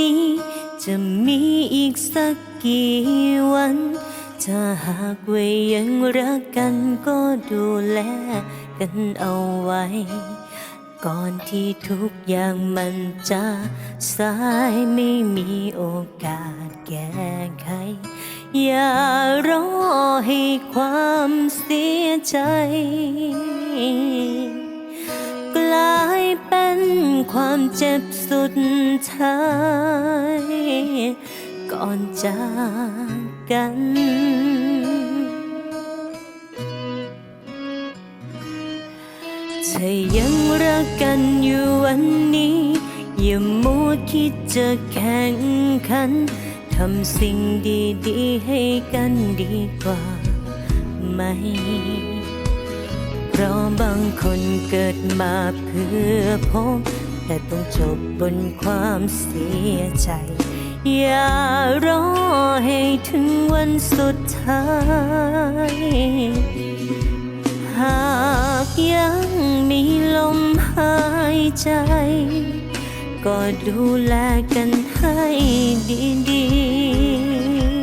นี้ จะมีอีกสักกี่วัน ถ้าหากว่ายังรักกันก็ดูแลกันเอาไว้ ก่อนที่ทุกอย่างมันจะสายไม่มีโอกาสแก้ไข อย่ารอให้ความเสียใจ ความเจ็บสุดท้าย ก่อนจากกัน เธอยังรักกันอยู่วันนี้ อย่ามัวคิดจะแข่งขัน ทำสิ่งดีๆให้กันดีกว่าไหมเพราะบางคนเกิดมาเพื่อพบ แต่ต้องจบบนความเสียใจ อย่ารอให้ถึงวันสุดท้าย หากยังมีลมหายใจ ก็ดูแลกันให้ดีๆ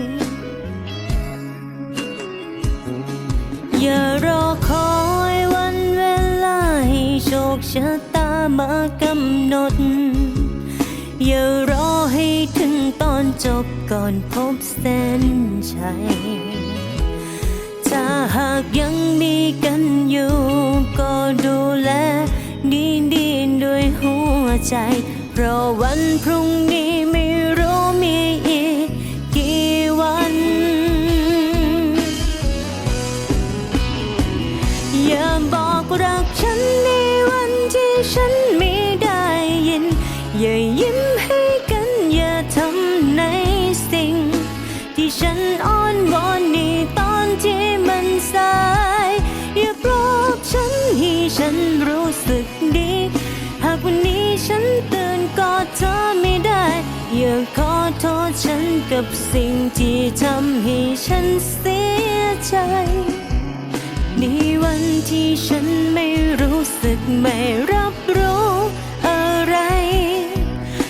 อย่ารอคอยวันเวลาให้โชคชะตา มากำหนด อย่ารอให้ถึงตอนจบก่อนพบเส้นชัยถ้าหากยังมีกันอยู่ ก็ดูแลดีดีด้วยหัวใจ เพราะวันพรุ่งนี้ไม่ สึกดี หากวันนี้ฉันตื่นกอดเธอไม่ได้ อย่าขอโทษฉันกับสิ่งที่ทำให้ฉันเสียใจ ในวันที่ฉันไม่รู้สึกไม่รับรู้อะไร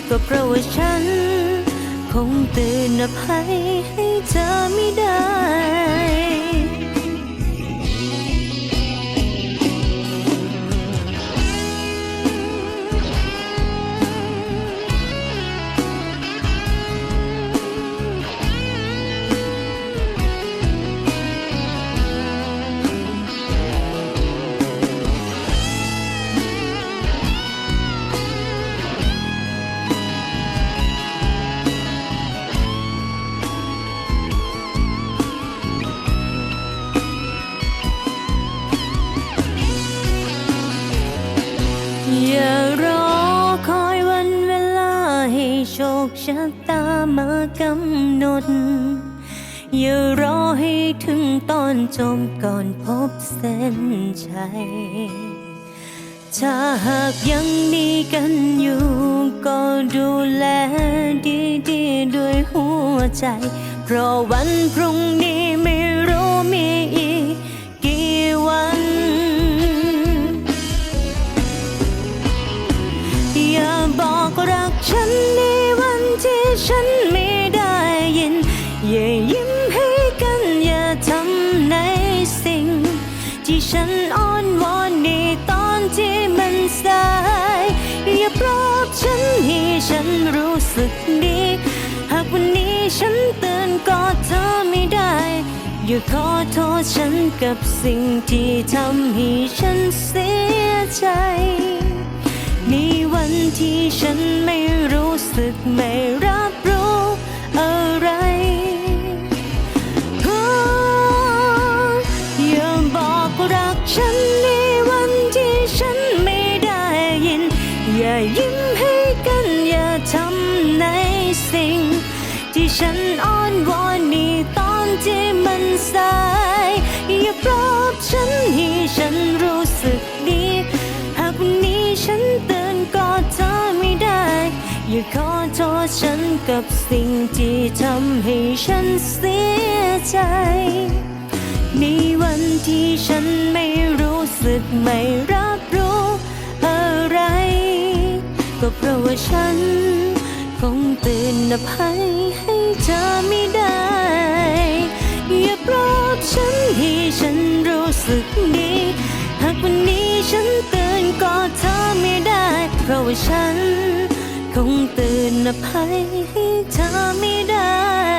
ก็เพราะว่าฉัน คงตือนอภัยให้เธอไม่ได้ คชะตามากำหนด อย่ารอให้ถึงตอนจบก่อนพบเส้นชัยถ้าหากยังมีกันอยู่ ก็ดูแลดีๆด้วยหัวใจ เพราะวันพรุ่งนี้ ฉันไม่ได้ยิน อย่ายิ้มให้กันอย่าทำในสิ่ง ที่ฉันอ้อนวอนในตอนที่มันสาย อย่าปลอบฉันให้ฉันรู้สึกดี หากวันนี้ฉันเตือนกอดเธอไม่ได้ อย่าขอโทษฉันกับสิ่งที่ทำให้ฉันเสียใจ ในวันที่ฉันไม่รู้สึกไม่รับรู้อะไรโอ้อย่าบอกรักฉันในวันที่ฉันไม่ได้ยิน อย่ายิ้มให้กันอย่าทำในสิ่ง ที่ฉันอ้อนวอนในตอนที่มันสาย อย่าปลอบฉันให้ฉันรู้ อยากขอโทษฉันกับสิ่งที่ทำให้ฉันเสียใจ มีวันที่ฉันไม่รู้สึกไม่รับรู้อะไร ก็เพราะว่าฉัน คงตื่นอภัยให้เธอไม่ได้ อย่าปลอบฉันที่ฉันรู้สึกดี หากวันนี้ฉัน คงตื่นอภัยให้เธอไม่ได้